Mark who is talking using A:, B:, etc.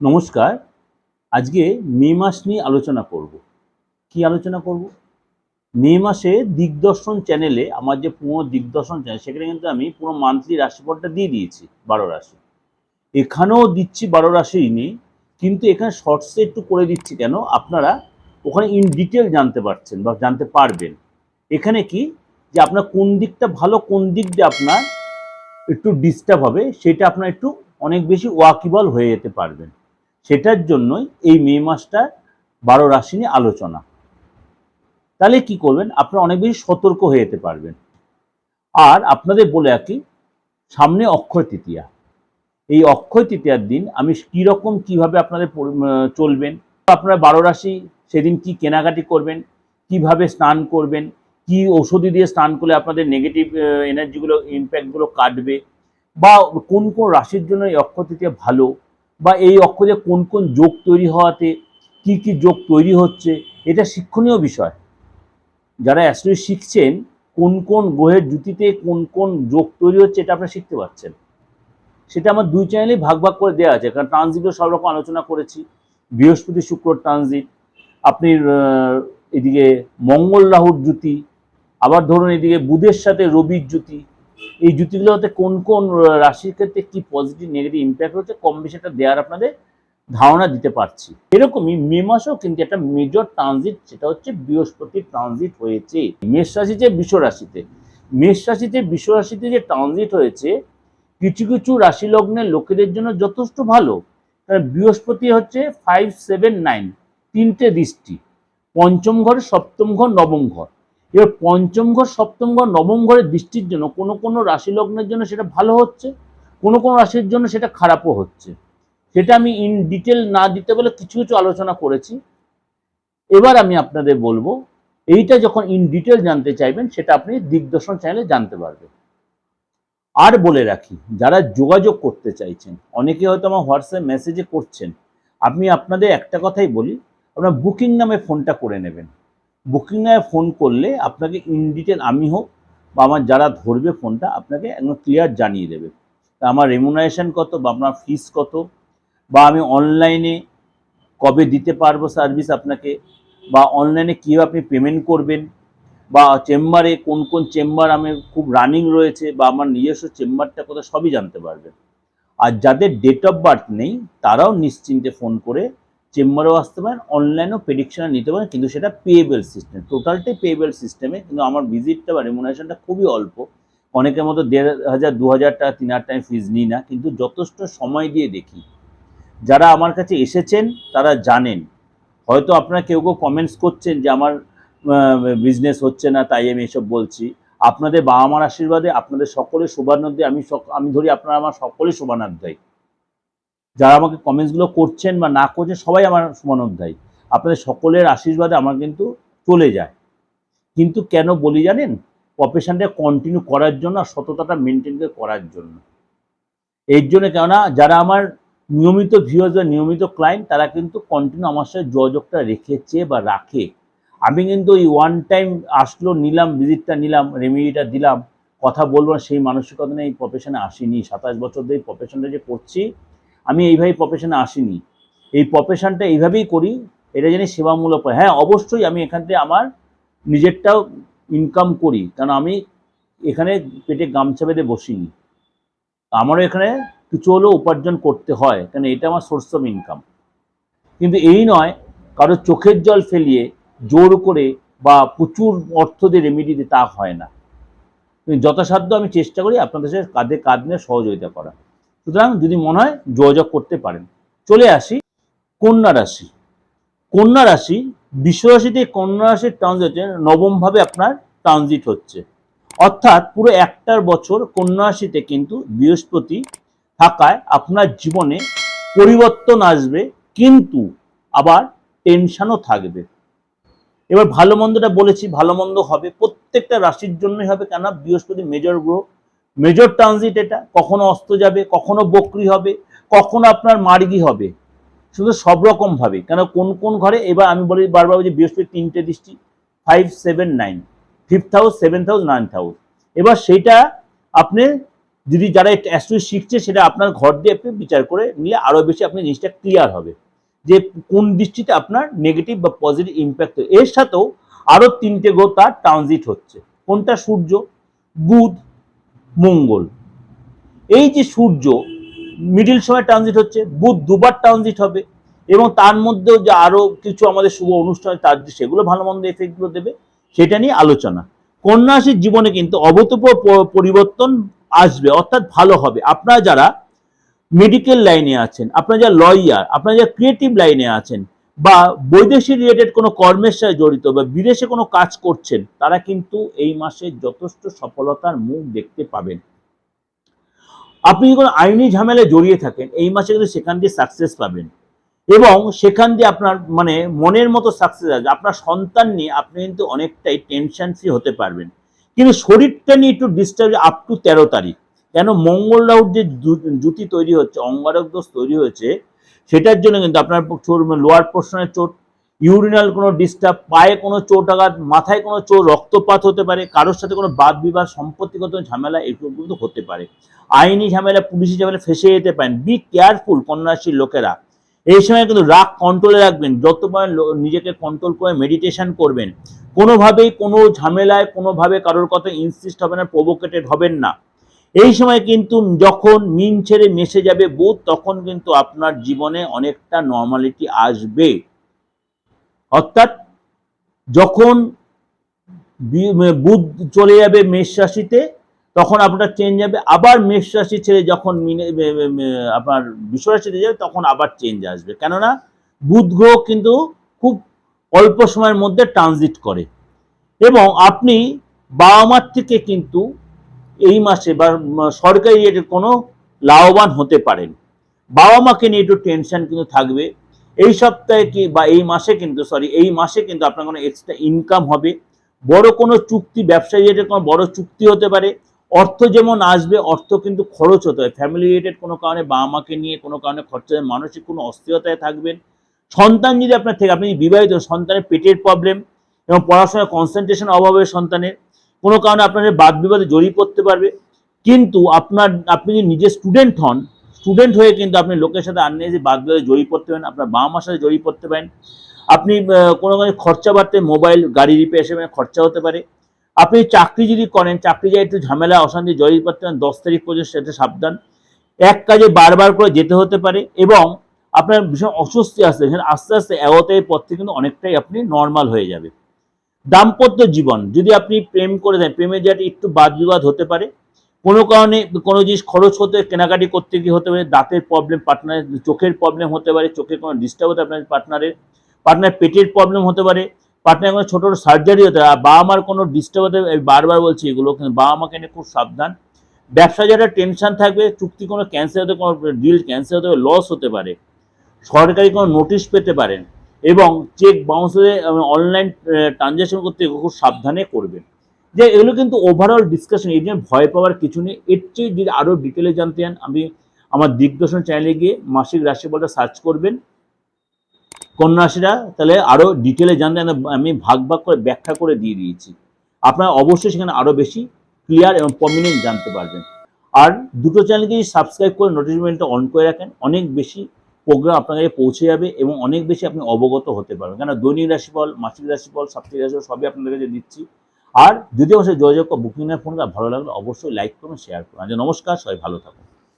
A: নমস্কার। আজকে মে মাস নিয়ে আলোচনা করব। কি আলোচনা করব? মে মাসে দিগদর্শন চ্যানেলে, আমার যে পুরো দিগদর্শন চ্যানেল, সেখানে কিন্তু আমি পুরো মান্থলি রাশিফলটা দিয়ে দিয়েছি, বারো রাশি। এখানেও দিচ্ছি বারো রাশি নিয়ে, কিন্তু এখানে শর্টসে একটু করে দিচ্ছি কেন? আপনারা ওখানে ইন ডিটেল জানতে পারছেন বা জানতে পারবেন। এখানে কি? যে আপনার কোন দিকটা ভালো, কোন দিক দিয়ে আপনার একটু ডিস্টার্ব হবে, সেটা আপনার একটু অনেক বেশি ওয়াকিবল হয়ে যেতে পারবেন। সেটার জন্যই এই মে মাসটা বারো রাশি নিয়ে আলোচনা। তাহলে কি করবেন? আপনারা অনেক বেশি সতর্ক হয়ে যেতে পারবেন। আর আপনাদের বলে রাখি, সামনে অক্ষয় তৃতীয়া। এই অক্ষয় তৃতীয়ার দিন আমি কীরকম কীভাবে আপনাদের চলবেন? আপনারা বারো রাশি সেদিন কি কেনাকাটি করবেন? কীভাবে স্নান করবেন? কি ঔষধি দিয়ে স্নান করলে আপনাদের নেগেটিভ এনার্জিগুলো ইম্প্যাক্টগুলো কাটবে? বা কোন কোন রাশির জন্য এই অক্ষয় তৃতীয়া ভালো? বা এই অক্ষরে কোন কোন যোগ তৈরি হওয়াতে কি কি যোগ তৈরি হচ্ছে, এটা শিক্ষণীয় বিষয়। যারা অ্যাস্ট্রোলজি শিখছেন, কোন কোন গ্রহের জুতিতে কোন কোন যোগ তৈরি হচ্ছে, এটা আপনারা শিখতে পারছেন। সেটা আমার দুই চ্যানেলেই ভাগ ভাগ করে দেওয়া আছে, কারণ ট্রানজিটও সব রকম আলোচনা করেছি। বৃহস্পতি শুক্র ট্রানজিট আপনি এদিকে মঙ্গল রাহুর জুতি আবার ধরুন এদিকে বুধের সাথে রবির জুতি এই জুতিগুলোতে কোন কোন রাশির ক্ষেত্রে কি পজিটিভ নেগেটিভ ইম্প্যাক্ট হচ্ছে, কম বেশি একটা দেওয়ার আপনাদের ধারণা দিতে পারছি। এরকমই মে মাসেও কিন্তু একটা মেজর ট্রানজিট সেটা হচ্ছে বৃহস্পতির ট্রানজিট হয়েছে। মেষ রাশিতে বিশ্ব রাশিতে, মেষ রাশিতে বিশ্ব রাশিতে যে ট্রানজিট হয়েছে, কিছু কিছু রাশি লগ্নের লোকেদের জন্য যথেষ্ট ভালো। কারণ বৃহস্পতি হচ্ছে ফাইভ সেভেন নাইন তিনটে দৃষ্টি, পঞ্চম ঘর, সপ্তম ঘর, নবম ঘর। এবার পঞ্চম ঘর, সপ্তম ঘর, নবম ঘরের দৃষ্টির জন্য কোনো কোনো রাশি লগ্নের জন্য সেটা ভালো হচ্ছে, কোনো কোনো রাশির জন্য সেটা খারাপও হচ্ছে। সেটা আমি ইন ডিটেল না দিতে বলে কিছু কিছু আলোচনা করেছি। এবার আমি আপনাদের বলব, এইটা যখন ইন ডিটেল জানতে চাইবেন, সেটা আপনি দিগদর্শন চ্যানেলে জানতে পারবেন। আর বলে রাখি, যারা যোগাযোগ করতে চাইছেন, অনেকে হয়তো আমার হোয়াটসঅ্যাপ মেসেজে করছেন আমি আপনাদের একটা কথাই বলি, আপনার বুকিং নামে ফোনটা করে নেবেন। বুকিং নামে ফোন করলে আপনাকে ইন ডিটেল আমি হোক বা আমার যারা ধরবে ফোনটা আপনাকে একদম ক্লিয়ার জানিয়ে দেবে। তা আমার রেমুনারেশন কত বা আপনার ফিস কত? বা আমি অনলাইনে কবে দিতে পারব সার্ভিস আপনাকে? বা অনলাইনে কীভাবে আপনি পেমেন্ট করবেন? বা চেম্বারে কোন কোন চেম্বার আমি খুব রানিং রয়েছে বা আমার নিজস্ব চেম্বারটা কোথায় সবই জানতে পারবেন। আর যাদের ডেট অফ বার্থ নেই, তারাও নিশ্চিন্তে ফোন করে চেম্বারেও আসতে পারেন, অনলাইনেও প্রেডিকশন নিতে পারেন, কিন্তু সেটা পেয়েবেল সিস্টেম টোটালটাই পেয়েবেল সিস্টেমে কিন্তু আমার ভিজিটটা বা রেমুনারেশনটা খুবই অল্প। অনেকের মতো দেড় হাজার, দু হাজার টাকা, তিন হাজার টাকা ফিজ নিই না, কিন্তু যথেষ্ট সময় দিয়ে দেখি। যারা আমার কাছে এসেছেন, তারা জানেন। হয়তো আপনারা কেউ কেউ কমেন্টস করছেন যে আমার বিজনেস হচ্ছে না, তাই আমি এসব বলছি। আপনাদের বাবা মার আশীর্বাদে, আপনাদের সকলের শোভানোধ্যায় আমি আমি ধরি আপনারা আমার সকলের শোভানোধ্যায় যারা আমাকে কমেন্টসগুলো করছেন বা না করছেন, সবাই আমার শোভানোধ্যায় আপনাদের সকলের আশীর্বাদে আমার কিন্তু চলে যায়। কিন্তু কেন বলি জানেন? প্রফেশনটা কন্টিনিউ করার জন্য আর সততাটা মেনটেন করে করার জন্য। এর জন্য কেননা, যারা আমার নিয়মিত ভিউয়ার্স বা নিয়মিত ক্লায়েন্ট তারা কিন্তু কন্টিনিউ আমার সাথে যোগাযোগটা রেখেছে বা রাখে। আমি কিন্তু ওই ওয়ান টাইম আসলো, নিলাম ভিজিটটা নিলাম রেমিডিটা দিলাম, কথা বলব সেই মানসিকতা নিয়ে এই প্রফেশনে আসিনি। সাতাশ বছর ধরে এই প্রফেশনটা যে করছি আমি এইভাবে প্রফেশনে আসিনি। এই প্রফেশনটা এইভাবেই করি, এটা জানি সেবামূলক হয়। হ্যাঁ অবশ্যই আমি এখান থেকে আমার নিজেরটাও ইনকাম করি, কারণ আমি এখানে পেটে গামছা বেঁধে বসিনি। আমারও এখানে কিছু হলেও উপার্জন করতে হয় কারণ এটা আমার সোর্স অফ ইনকাম কিন্তু এই নয়, কারও চোখের জল ফেলিয়ে জোর করে বা প্রচুর অর্থ দিয়ে রেমিডি দিয়ে তা হয় না। যথাসাধ্য আমি চেষ্টা করি আপনাদের সাথে কাঁধে কাঁধ নিয়ে সহযোগিতা করা সুতরাং যদি মনে হয় যোগাযোগ করতে পারেন। চলে আসি কন্যা রাশি। কন্যা রাশি বিশ্বরাশিতে কন্যা রাশির ট্রানজিট নবমভাবে আপনার ট্রানজিট হচ্ছে। অর্থাৎ পুরো একটার বছর কন্যা রাশিতে কিন্তু বৃহস্পতি থাকায় আপনার জীবনে পরিবর্তন আসবে, কিন্তু আবার টেনশনও থাকবে। এবার ভালো মন্দটা বলেছি, ভালো মন্দ হবে। প্রত্যেকটা রাশির জন্যই হবে কেন বৃহস্পতি মেজর গ্রহ মেজর ট্রানজিট এটা, কখনো অস্ত যাবে, কখনো বকরি হবে, কখনো আপনার মার্গি হবে। শুধু সব রকম ভাবে, কেন কোন কোন ঘরে, এবার আমি বলি বারবার যে বৃহস্পতি তিনটে দৃষ্টি five seven nine fifth house seventh house ninth house এবার সেইটা আপনি যদি যারা অ্যাস্ট্রোলজি শিখছে, সেটা আপনার ঘর দিয়ে আপনি বিচার করে নিলে আরও বেশি আপনি জিনিসটা ক্লিয়ার হবে। যে কোন দৃষ্টিতে আপনার নেগেটিভ বা পজিটিভ ইম্প্যাক্ট এর সাথেও আরও তিনটে গ্রহ তার ট্রানজিট হচ্ছে। কোনটা সূর্য, বুধ মঙ্গল। এই যে সূর্য মিডিল সময় ট্রানজিট হচ্ছে, বুধ দুবার ট্রানজিট হবে, এবং তার মধ্যেও যে আরও কিছু আমাদের শুভ অনুষ্ঠান তার যে সেগুলো ভালো মন্দ এফেক্টগুলো দেবে, সেটা নিয়ে আলোচনা। কন্যা রাশির জীবনে কিন্তু অভূতপূর্ব পরিবর্তন আসবে, অর্থাৎ ভালো হবে। আপনারা যারা মেডিকেল লাইনে আছেন, আপনারা যারা লয়ার আপনারা যারা ক্রিয়েটিভ লাইনে আছেন বা বৈদেশিক রিলেটেড কোনো কর্মের সাথে জড়িত বা বিদেশে কোনো কাজ করছেন, তারা কিন্তু এই মাসে যথেষ্ট সফলতার মুখ দেখতে পাবেন। আপনি যদি কোনো আইনি ঝামেলায় জড়িয়ে থাকেন, এই মাসে কিন্তু সেখান দিয়ে সাকসেস পাবেন। এবং সেখান দিয়ে আপনার মানে মনের মতো সাকসেস আসবে। আপনার সন্তান নিয়ে আপনি কিন্তু অনেকটাই টেনশন ফ্রি হতে পারবেন। কিন্তু শরীরটা নিয়ে একটু ডিস্টার্ব আপ টু তেরো তারিখ। কেন? মঙ্গল রাউট যে জুতি তৈরি হচ্ছে, অঙ্গারক দোষ তৈরি হয়েছে সেটার জন্য কিন্তু আপনার লোয়ার পোর্শনের চোট, ইউরিনাল কোনো ডিস্টার্ব, পায়ে কোনো চোট আঘাত, মাথায় কোনো চোট রক্তপাত হতে পারে, কারোর সাথে কোনো বাদ বিবাদ, সম্পত্তিগত ঝামেলা এগুলো কিন্তু হতে পারে। আইনি ঝামেলা, পুলিশি ঝামেলা, ফেসে যেতে পারেন। বি কেয়ারফুল কন্যারাশির লোকেরা। এই সময় কিন্তু রাগ কন্ট্রোলে রাখবেন। যত পারেন নিজেকে কন্ট্রোল করে মেডিটেশন করবেন। কোনোভাবেই কোনো ঝামেলায়, কোনোভাবে কারোর কথা ইনসিস্ট হবে না প্রভোকেটেড হবেন না। এই সময় কিন্তু যখন মিন ছেড়ে মেশে যাবে বুধ তখন কিন্তু আপনার জীবনে অনেকটা নর্মালিটি আসবে। অর্থাৎ যখন বুধ চলে যাবে মেষ রাশিতে, তখন আপনার চেঞ্জ যাবে আবার মেষ রাশি ছেড়ে যখন মিনে আপনার বিশ্ব রাশিতে যাবে, তখন আবার চেঞ্জ আসবে। কেননা বুধ গ্রহ কিন্তু খুব অল্প সময়ের মধ্যে ট্রানজিট করে। এবং আপনি বাবা মার থেকে কিন্তু এই মাসে বা সরকারি রেটে কোনো লাভবান হতে পারেন। বাবা মাকে নিয়ে একটু টেনশন কিন্তু থাকবে। এই সপ্তাহে কি বা এই মাসে কিন্তু সরি এই মাসে কিন্তু আপনার কোনো এক্সট্রা ইনকাম হবে। বড় কোনো চুক্তি, ব্যবসায়ী রিলেটেড কোনো বড় চুক্তি হতে পারে। অর্থ যেমন আসবে, অর্থ কিন্তু খরচ হতে হয়। ফ্যামিলি রিলেটেড কোনো কারণে বাবা মাকে নিয়ে কোনো কারণে খরচা মানসিক কোনো অস্থিরতায় থাকবেন। সন্তান যদি আপনার থেকে, আপনি বিবাহিত, সন্তানের পেটের প্রবলেম এবং পড়াশোনায় কনসেন্ট্রেশন অভাবের সন্তানের কোনো কারণে আপনার বাদ বিবাদে জড়িয়ে পড়তে পারবে। কিন্তু আপনার, আপনি যদি নিজে স্টুডেন্ট হন স্টুডেন্ট হয়ে কিন্তু আপনি লোকের সাথে আনএসে বাদ বিবাদে জড়িয়ে পড়তে পারেন, আপনার বাবা মার সাথে জড়িয়ে পড়তে পারেন। আপনি কোনো কারণে খরচা বাড়তে মোবাইল গাড়ি রিপেয়ার হিসেবে খরচা হতে পারে। আপনি চাকরি যদি করেন, চাকরি যায় একটু ঝামেলা, অশান্তি, জড়িয়ে পড়তে পারেন, দশ তারিখ পর্যন্ত সেটা সাবধান। এক কাজে বারবার করে যেতে হতে পারে এবং আপনার ভীষণ অস্বস্তি আসতে আস্তে আস্তে এগোতের পর থেকে কিন্তু অনেকটাই আপনি নর্মাল হয়ে যাবে। দাম্পত্য জীবন, যদি আপনি প্রেম করে দেন প্রেমে জায়গাটা একটু বাদ বিবাদ হতে পারে। কোনো কারণে কোনো জিনিস খরচ হতে, কেনাকাটি করতে গিয়ে হতে পারে, দাঁতের প্রবলেম পার্টনারের চোখের প্রবলেম হতে পারে চোখের কোনো ডিস্টার্ব হতে আপনার পার্টনারের পার্টনার পেটের প্রবলেম হতে পারে পার্টনার কোনো ছোটো সার্জারি হতে পারে বাবা মার কোনো ডিস্টার্ব হতে বারবার বলছি এগুলো বাবা মাকে নিয়ে খুব সাবধান। ব্যবসা যারা টেনশন থাকবে, চুক্তি কোনো ক্যান্সেল হতে, কোনো ডিল ক্যান্সেল হতে লস হতে পারে। সরকারি কোনো নোটিশ পেতে পারেন। এবং চেক বাউন্স অনলাইন ট্রানজ্যাকশন করতে খুব সাবধানে করবেন। যে এগুলো কিন্তু ওভারঅল ডিসকাশন এই জন্য ভয় পাওয়ার কিছু নেই। এর চেয়ে যদি আরও ডিটেলে জানতে চান আমি আমার দিগদর্শন চ্যানেলে গিয়ে মাসিক রাশিফলটা সার্চ করবেন। কন্যা রাশিরা, তাহলে আরও ডিটেলে জানতে আমি ভাগ ভাগ করে ব্যাখ্যা করে দিয়ে দিয়েছি। আপনারা অবশ্যই সেখানে আরও বেশি ক্লিয়ার এবং প্রমিনেন্ট জানতে পারবেন। আর দুটো চ্যানেলকে সাবস্ক্রাইব করে নোটিফিকেশনটা অন করে রাখেন, অনেক বেশি প্রোগ্রাম আপনার কাছে পৌঁছে যাবে এবং অনেক বেশি আপনি অবগত হতে পারবেন। কেন দৈনিক রাশিফল, মাসিক রাশিফল, সাপ্তাহিক রাশিফল সবই আপনাদের কাছে দিচ্ছি। আর যদি অবশ্যই যোগাযোগ বুকিং ফোন ভালো লাগলে অবশ্যই লাইক করুন শেয়ার করুন। আজ নমস্কার, সবাই ভালো থাকুন।